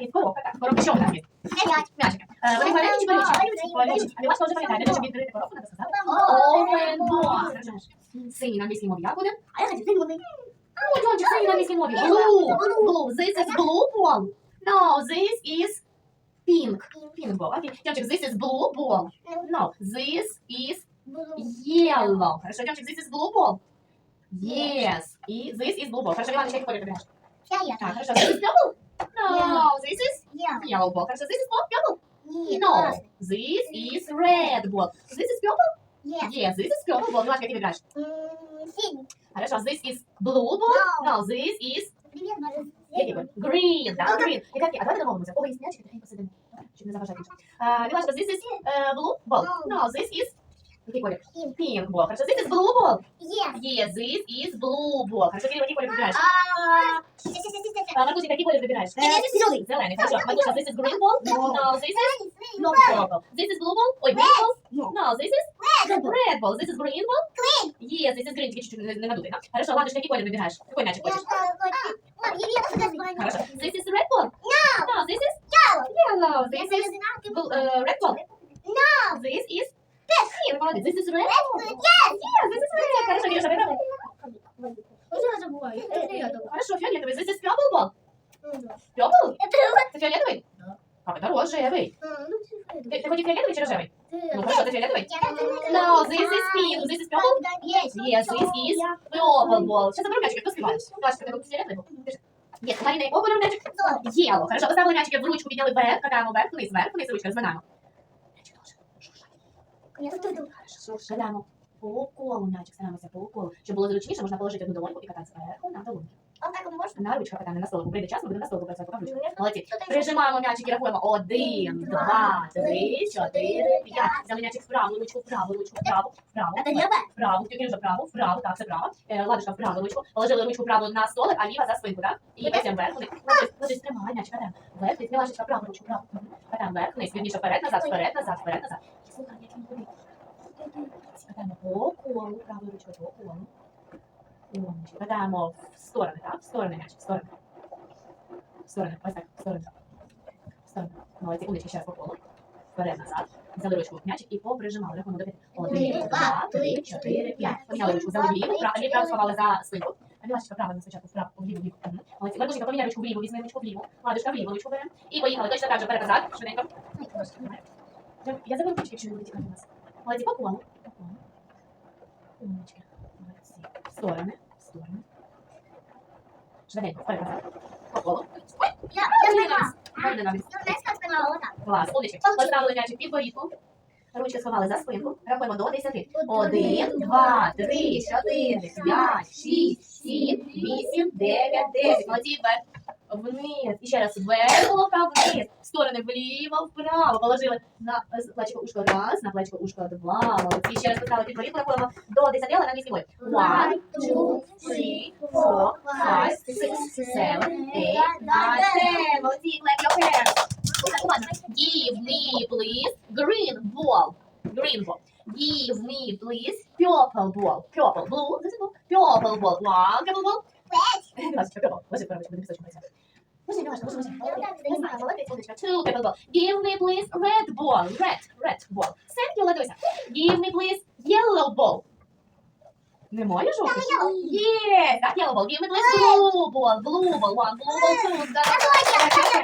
Є коробка, так, коробка, що нас є? М'ячики. Е, Вони маленькі чи колючі? Колючі. А Мілашка вже пам'ятає, де щоб відкрити коробку, треба сказати. Open box. Синій на англійській мові, як буде? А я хочу зеленый. Ну, Джончик, синій на англійській мові. Blue. Blue. This is blue ball. No, this is pink. Pink ball. Окей. Джончик, this is blue ball. No, this is yellow. Хорошо, Джончик, this is blue ball. Yes. И this is blue ball. Хорошо, Миланочка, какой колер выбираешь? Я я. Так, хорошо. This is purple? No, Yeah. this is Я. yellow ball. Хорошо, this is purple? Нет. No, this is red ball. This is purple? Нет. Yes, this is purple ball. Миланочка, какой выбираешь? М, Синий. Хорошо, this is blue ball? No. No, this is Привет, Мария. який колір? Green, да, green. І такі, а давайте домовимося. У кого є м'ячики, тихенько сидимо. Щоб не заважати. А, Мілашка, this is uh, blue ball? No. No, this is який колір? Pink. Pink ball. Хорошо, this is blue ball? Yes. Yes, this is blue ball. Хорошо, Кирилл, колір? А, Маркусик, колір хорошо. Маркуша, this is green? No. No, this is No. purple. This is blue ball? Ой, green ball? No. No, this is red ball. This is green ball? Green. Yes, this is green. Тільки чуть-чуть не, не надутий, да? Хорошо, Ладушка, який колір вибираєш? Який м'ячик Я хочеш? сказала, ой, мам, я вижу, что это Хорошо. This is red ball? No. this is yellow. This is bl- uh, red ball? No. This is Молодець. This is red ball? Yes. Yes, this is red. Хорошо, Кирюша, вибрав? Уже забываю. Это фиолетовый. Хорошо, фіолетовий. This is purple ball? Ну, да. Purple? Это вот. Це фіолетовий? Да. А, це рожевий. А, ну, всё фиолетовый. Ти, ти хотів фіолетовий чи рожевий? Ну, Э, хорошо, ти фіолетовий? No, No, this is pink. This is purple? Yes. Yes, this is purple ball. Сейчас заберу мячик, хто співаєш? Ваша, ти фіолетовий був? Біжи. Є, Маріна, якого кольору мячик? Єло. Хорошо, поставили мячики в ручку, підняли вверх, катаємо вверх, вниз, вверх, вниз, ручка, розминаємо. Шуршаємо. По колу мячик, стараємося по колу. Щоб було зручніше, можна положити одну долоньку і кататися вверху на долоньку. На ручку катаємо, на столику. Прийде час, ми будемо на столику працювати, поки в ручку. Молодці. Прижимаємо м'ячик і рахуємо. Один, два, три, чотири, п'ять. Взяли м'ячик вправо, ручку вправо, ручку вправо, вправо. Вправо, тільки вже вправо, вправо, так, все вправо. Е, Ладушка вправо ручку. Положили ручку вправо на столик, а ліва за спинку, так? І потім вверх, ладусь, тримай м'ячик, катаємо. Вверх, вниз, Мілашечка, вправо ручку, вправо. Катаємо вверх, вниз, вірніше, вперед, назад, вперед, назад, вперед, назад. Слухай, як він ходить. Катаємо по правою ручкою по колу. Умнички. Катаємо в сторони, так? В сторони м'ячик, в сторони. В сторони, ось так, в сторони. В сторони. Молодці, умнички, ще раз по колу. Вперед, назад. Взяли ручку в м'ячик і поприжимали. Рахуємо до п'яти. Один, два, три, чотири, п'ять. Поміняли ручку, взяли вліву, право, ліву право сховали за спинку. А Мілашечка право спочатку, вправо, вліву, вліву. Мгм. Молодці. Маркусенька, поміняй ручку вліву, візьми ручку вліву. Ладушка вліву, ручку беремо. І поїхали. Точно так же вперед, назад, швиденько. Я заберу ручки, якщо не буде тікати у нас. Молодці, по колу. Умнички. Молодці. В сторони, в сторони. Швиденько, вперед, назад. По колу. Ой, Я, я поняла. Марина, навіть. Знаешь, как поняла? Клас, умнички. Поставили м'ячик під борідку. Ручки сховали за спинку. Рахуємо до 10. Один, два, три, чотири, п'ять, шість, сім, вісім, дев'ять, десять. Молодці, вверх. Вниз. І ще раз вверх, головка вниз. Сторони вліво, вправо. Положили на е, плечико ушко раз, на плечико ушко два. Молодці. Ще раз поставили під борідку. Рахуємо до 10, але на англійській мові. One, two, three, four, five, six, seven, eight, nine, ten. Молодці, clap your hands. Так, ладно. Give me, please, green ball. Green ball. Give me, please, purple ball. Purple. Blue. This is blue. Purple ball. One purple ball. Милашечка, purple. Ложи, пробочку, будемо пісочку гратися. Two ball. Give me, please, red ball. Red. Red ball. Thank you, Ладуся. Give me, please, yellow ball. Немає жовтих? Є! Так, yellow ball. Give me, please, blue ball. Blue ball. One. Blue ball. Two.